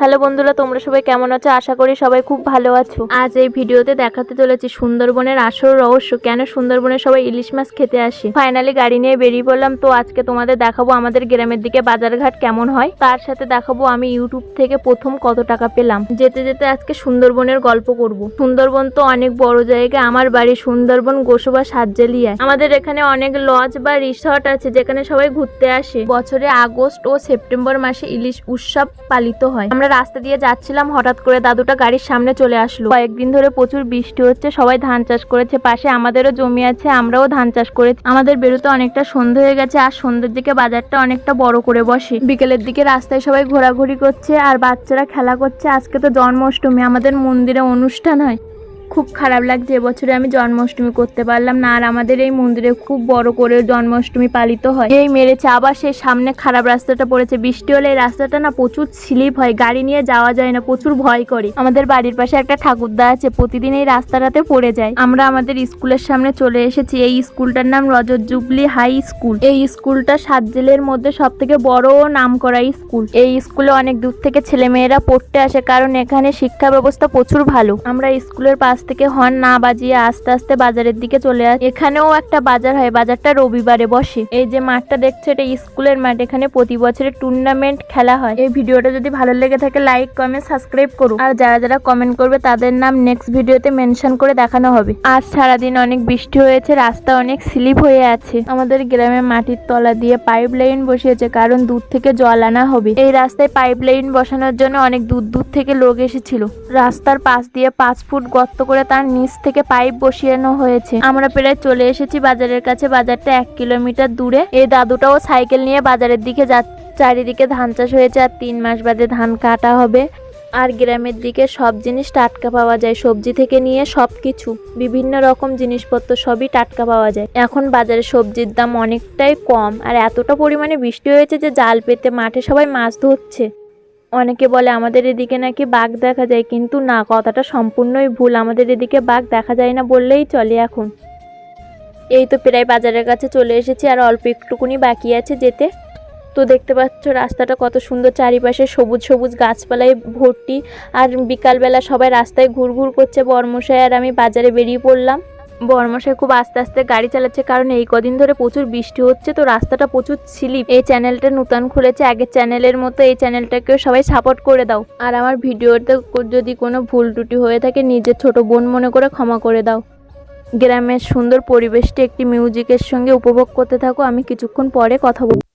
Hello বন্ধুরা তোমরা সবাই কেমন আছো? আশা করি সবাই খুব ভালো আছো। আজ এই ভিডিওতে দেখাতে চলেছি সুন্দরবনের আসল রহস্য কেন সুন্দরবনে সবাই ইলিশ মাছ খেতে আসে? ফাইনালি গাড়ি নিয়ে বেরিয়ে পড়লাম তো আজকে তোমাদের দেখাবো আমাদের গ্রামের দিকে বাজারঘাট কেমন হয়। তার সাথে দেখাবো আমি ইউটিউব থেকে প্রথম কত টাকা পেলাম। যেতে যেতে আজকে সুন্দরবনের গল্প করব। সুন্দরবন তো অনেক বড় জায়গা আমার বাড়ি সুন্দরবন গোসবা সাতজেলিয়ায়। আমাদের এখানে অনেক লজ বা রিসর্ট আছে যেখানে সবাই ঘুরতে আসে। বছরে আগস্ট ও সেপ্টেম্বর মাসে ইলিশ উৎসব পালিত হয়। আমরা রাস্তা দিয়ে যাচ্ছিলাম, হঠাৎ করে দাদুটা গাড়ির সামনে চলে আসলো। কয়েকদিন ধরে প্রচুর বৃষ্টি হচ্ছে, সবাই ধান চাষ করেছে, পাশে আমাদেরও জমি আছে, আমরাও ধান চাষ করেছি। আমাদের বেরোতে অনেকটা সন্ধে হয়ে গেছে, আর সন্ধ্যের দিকে বাজারটা অনেকটা বড় করে বসে। বিকেলের দিকে রাস্তায় সবাই ঘোরাঘুরি করছে, আর বাচ্চারা খেলা করছে। আজকে তো জন্মাষ্টমী, আমাদের মন্দিরে অনুষ্ঠান হয়। খুব খারাপ লাগছে এবছরে আমি জন্মাষ্টমী করতে পারলাম না। আর আমাদের এই মন্দিরে খুব বড় করে জন্মাষ্টমী পালিত হয়। এই মেরেছে, আবার সেই সামনে খারাপ রাস্তাটা পড়েছে। বৃষ্টি হলে এই রাস্তাটা না প্রচুর স্লিপ হয়, গাড়ি নিয়ে যাওয়া যায় না, প্রচুর ভয় করে। আমাদের বাড়ির পাশে একটা ঠাকুরদা আছে, প্রতিদিন এই রাস্তাটাতে পড়ে যায়। আমরা আমাদের স্কুলের সামনে চলে এসেছি। এই স্কুলটার নাম রজত জুবলি হাই স্কুল। এই স্কুলটা সাত জেলের মধ্যে সব থেকে বড় নাম করা স্কুল। এই স্কুলে অনেক দূর থেকে ছেলেমেয়েরা পড়তে আসে, কারণ এখানে শিক্ষা ব্যবস্থা প্রচুর ভালো। আমরা স্কুলের পাশ থেকে হর্ন না বাজিয়ে আস্তে আস্তে বাজারের দিকে চলে আসে এখানেও একটা বাজার হয়, বাজারটা রবিবারে বসে। এই যে মাঠটা দেখছে, এটা স্কুলের মাঠ, এখানে প্রতি বছরের টুর্নামেন্ট খেলা হয়। এই ভিডিওটা যদি ভালো লেগে থাকে লাইক কমেন্ট সাবস্ক্রাইব করুন আর যারা যারা কমেন্ট করবে, তাদের নাম নেক্সট ভিডিওতে মেনশন করে দেখানো হবে। আজ সারাদিন অনেক বৃষ্টি হয়েছে, রাস্তা অনেক স্লিপ হয়ে আছে। আমাদের গ্রামে মাটির তলা দিয়ে পাইপ লাইন বসিয়েছে, কারণ দূর থেকে জল আনা হবে। এই রাস্তায় পাইপ লাইন বসানোর জন্য অনেক দূর দূর থেকে লোক এসেছিল। রাস্তার পাশ দিয়ে পাঁচ ফুট গর্ত করে তার নিচ থেকে পাইপ বসিয়ানো হয়েছে। আমরা প্রায় চলে এসেছি বাজারের কাছে। বাজারটা এক কিলোমিটার দূরে। এই দাদুটাও সাইকেল নিয়ে বাজারের দিকে যা চারিদিকে ধান চাষ হয়েছে আর তিন মাস বাদে ধান কাটা হবে। আর গ্রামের দিকে সব জিনিস টাটকা পাওয়া যায়। সবজি থেকে নিয়ে সব কিছু বিভিন্ন রকম জিনিসপত্র সবই টাটকা পাওয়া যায়। এখন বাজারে সবজির দাম অনেকটাই কম। আর এতটা পরিমাণে বৃষ্টি হয়েছে যে জাল পেতে মাঠে সবাই মাছ ধরছে। অনেকে বলে আমাদের এদিকে নাকি বাঘ দেখা যায়, কিন্তু না, কথাটা সম্পূর্ণই ভুল। আমাদের এদিকে বাঘ দেখা যায় না বললেই চলে এখন। এই তো প্রায় বাজারের কাছে চলে এসেছি, আর অল্প একটুকুনি বাকি আছে যেতে। তো দেখতে পাচ্ছ রাস্তাটা কত সুন্দর, চারিপাশে সবুজ সবুজ গাছপালায় ভর্তি। আর বিকালবেলা সবাই রাস্তায় ঘুরঘুর করছে, বর্মশাই আর আমি বাজারে বেরিয়ে পড়লাম। বর্মশাই খুব আস্তে আস্তে গাড়ি চালাচ্ছে, কারণ এই কদিন ধরে প্রচুর বৃষ্টি হচ্ছে, তো রাস্তাটা প্রচুর ছিলিপ। এই চ্যানেলটা নতুন খুলেছে, আগের চ্যানেলের মতো এই চ্যানেলটাকেও সবাই সাপোর্ট করে দাও। আর আমার ভিডিওতে যদি কোনো ভুল ত্রুটি হয়ে থাকে, নিজের ছোট বোন মনে করে ক্ষমা করে দাও। গ্রামের সুন্দর পরিবেশটি একটি মিউজিকের সঙ্গে উপভোগ করতে থাকো, আমি কিছুক্ষণ পরে কথা বলব।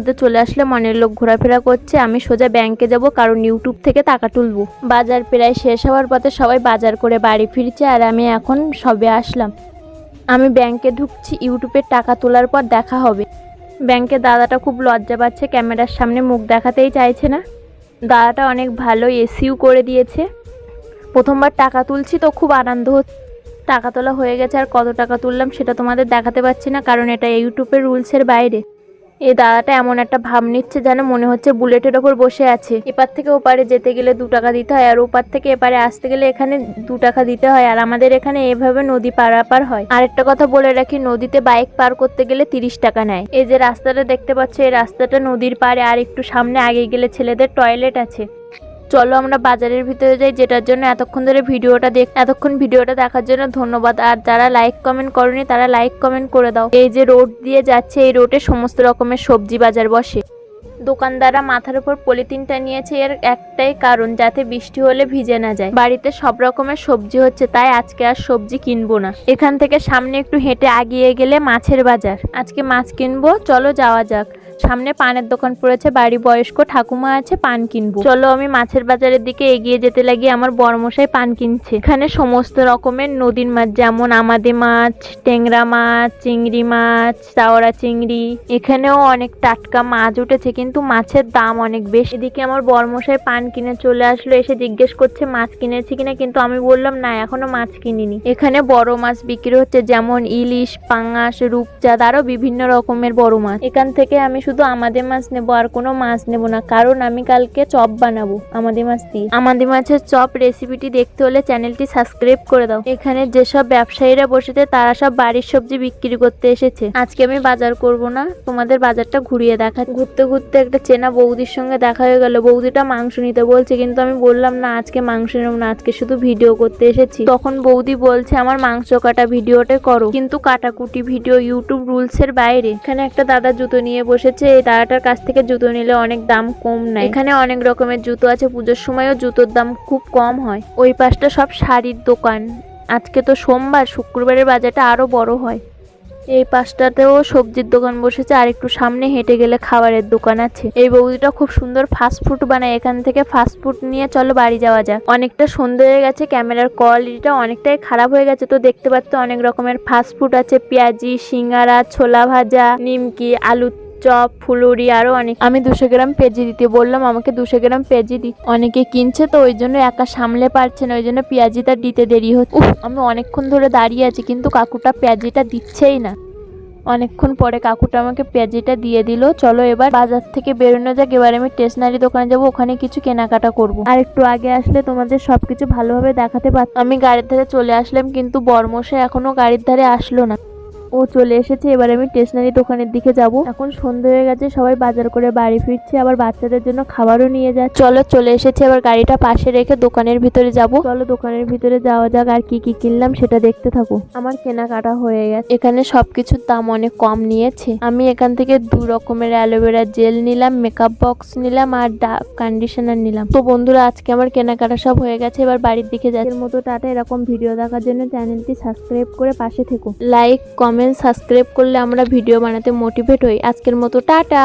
মধ্যে চলে আসলে মনের লোক ঘোরাফেরা করছে। আমি সোজা ব্যাংকে যাব, কারণ ইউটিউব থেকে টাকা তুলবো। বাজার প্রায় শেষ হওয়ার পথে সবাই বাজার করে বাড়ি ফিরছে আর আমি এখন সবে আসলাম। আমি ব্যাংকে ঢুকছি ইউটিউবের টাকা তোলার পর দেখা হবে। ব্যাংকে দাদাটা খুব লজ্জা পাচ্ছে, ক্যামেরার সামনে মুখ দেখাতেই চাইছে না। দাদাটা অনেক ভালো এসিও করে দিয়েছে। প্রথমবার টাকা তুলছি তো খুব আনন্দ হচ্ছে। টাকা তোলা হয়ে গেছে আর কত টাকা তুললাম সেটা তোমাদের দেখাতে পারছি না, কারণ এটা ইউটিউবের রুলসের বাইরে। এই দাদাটা এমন একটা ভাব নিচ্ছে যেন মনে হচ্ছে বুলেটের ওপর বসে আছে। এপার থেকে ওপারে যেতে গেলে দু টাকা দিতে হয়, আর ওপার থেকে এপারে আসতে গেলে এখানে দু টাকা দিতে হয়, আর আমাদের এখানে এভাবে নদী পারাপার হয়। আর একটা কথা বলে রাখি, নদীতে বাইক পার করতে গেলে তিরিশ টাকা নেয়। এই যে রাস্তাটা দেখতে পাচ্ছ, এই রাস্তাটা নদীর পারে আর একটু সামনে আগে গেলে ছেলেদের টয়লেট আছে। চলো আমরা বাজারের ভিতরে যাই, যেটার জন্য এতক্ষণ ধরে ভিডিওটা দেখ, এতক্ষণ ভিডিওটা দেখার জন্য ধন্যবাদ। আর যারা লাইক কমেন্ট করনি, তারা লাইক কমেন্ট করে দাও। এই যে রোড দিয়ে যাচ্ছে, এই রোডে সমস্ত রকমের সবজি বাজার বসে। দোকানদাররা মাথার উপর পলিথিনটা নিয়েছে, এর একটাই কারণ, যাতে বৃষ্টি হলে ভিজে না যায়। বাড়িতে সব রকমের সবজি হচ্ছে, তাই আজকে আর সবজি কিনবো না। এখান থেকে সামনে একটু হেঁটে আগিয়ে গেলে মাছের বাজার। আজকে মাছ কিনবো, চলো যাওয়া যাক। সামনে পানের দোকান পড়েছে, বাড়ি বয়স্ক, ঠাকুমা আছে, পান কিনবো। চলো আমি মাছের বাজারের দিকে এগিয়ে যেতে লাগি, আমার বড়মশাই পান কিনছে। এখানে সমস্ত রকমের নদীর মাছ, যেমন আমাদের মাছ টেংরা মাছ, চিংড়ি মাছ, চাওড়া চিংড়ি। এখানেও অনেক টাটকা মাছ উঠেছে, কিন্তু মাছের দাম অনেক বেশি। এদিকে আমার বড়মশাই পান কিনে চলে আসলো, এসে জিজ্ঞেস করছে, মাছ কিনেছি কিনা? কিন্তু আমি বললাম, না, এখনও মাছ কিনিনি। এখানে বড় মাছ বিক্রি হচ্ছে, যেমন ইলিশ, পাঙাশ, রূপচাঁদ, আরও বিভিন্ন রকমের বড় মাছ। এখান থেকে আমি শুধু আমাদের মাছ নেব আর কোনো মাছ নেব না। কারণ আমি কালকে চপ বানাবো আমাদের মাছ দিয়ে। আমাদের মাছের চপ রেসিপিটি দেখতে হলে চ্যানেলটি সাবস্ক্রাইব করে দাও। এখানে যেসব ব্যবসায়ীরা বসেছে, তারা সব বাড়ির সবজি বিক্রি করতে এসেছে। আজকে আমি বাজার করব না, তোমাদের বাজারটা ঘুরিয়ে দেখা ঘুরতে ঘুরতে একটা চেনা বৌদির সঙ্গে দেখা হয়ে গেল। বৌদিটা মাংস নিতে বলছে, কিন্তু আমি বললাম, না, আজকে মাংস নেব না, আজকে শুধু ভিডিও করতে এসেছি। তখন বৌদি বলছে, আমার মাংস কাটা ভিডিওটা করো। কিন্তু কাটাকুটি ভিডিও ইউটিউব রুলস এর বাইরে। এখানে একটা দাদা জুতো নিয়ে বসেছে। এই দাদাটার কাছ থেকে জুতো নিলে অনেক দাম কম নেয়। এখানে অনেক রকমের জুতো আছে, পুজোর সময়ও জুতোর দাম খুব কম হয়। ওই পাশটা সব শাড়ির দোকান। আজকে তো সোমবার, শুক্রবারের বাজারটা আরও বড় হয়। এই পাশটাতেও সবজির দোকান বসেছে, আর একটু সামনে হেঁটে গেলে খাবারের দোকান আছে। এই বৌদিটা খুব সুন্দর ফাস্ট ফুড বানায়, এখান থেকে ফাস্ট ফুড নিয়ে চলো বাড়ি যাওয়া যাক। অনেকটা সন্ধে হয়ে গেছে ক্যামেরার কোয়ালিটিটা অনেকটাই খারাপ হয়ে গেছে, তো দেখতে পাচ্ছ অনেক রকমের ফাস্ট ফুড আছে, পেঁয়াজি, সিঙ্গারা, ছোলা ভাজা, নিমকি, আলু চপ ফুলুরি আরও অনেক। আমি দুশো গ্রাম পেঁয়াজি দিতে বললাম আমাকে দুশো গ্রাম পেঁয়াজি দি। অনেকে কিনছে তো ওই জন্য একা সামলে পারছে না ওই জন্য পেঁয়াজিটা দিতে দেরি হচ্ছে উফ, আমি অনেকক্ষণ ধরে দাঁড়িয়ে আছি কিন্তু কাকুটা পেঁয়াজিটা দিচ্ছেই না। অনেকক্ষণ পরে কাকুটা আমাকে পেঁয়াজিটা দিয়ে দিল চলো এবার বাজার থেকে বেরোনো যাক এবার আমি স্টেশনারি দোকানে যাব ওখানে কিছু কেনাকাটা করব। আর একটু আগে আসলে তোমাদের সবকিছু ভালোভাবে দেখাতে পারতাম। আমি গাড়ির ধারে চলে আসলাম কিন্তু বর্মশাই এখনও গাড়ির ধারে আসলো না। ও চলে এসেছে, এবার আমি স্টেশনারি দোকানের দিকে যাব। এখন সন্ধে হয়ে গেছে, সবাই বাজার করে বাড়ি ফিরছে, আবার বাচ্চাদের জন্য খাবারও নিয়ে যায় চলো চলে এসেছে, এবার গাড়িটা পাশে রেখে দোকানের ভিতরে যাব। চলো দোকানের ভিতরে যাওয়া যাক, আর কি কি কিনলাম সেটা দেখতে থাকো। আমার কেনাকাটা হয়ে গেছে। এখানে সবকিছুর দাম অনেক কম নিয়েছে। আমি এখান থেকে দু রকমের অ্যালোভেরা জেল নিলাম মেকআপ বক্স নিলাম, আর কন্ডিশনার নিলাম। তো বন্ধুরা, আজকে আমার কেনাকাটা সব হয়ে গেছে, এবার বাড়ির দিকে যাচ্ছে। মতো টাটা, এরকম ভিডিও দেখার জন্য চ্যানেলটি সাবস্ক্রাইব করে পাশে থেকো। লাইক কমেন্ট সাবস্ক্রাইব করলে আমরা ভিডিও বানাতে মোটিভেট হই। আজকের মতো টাটা।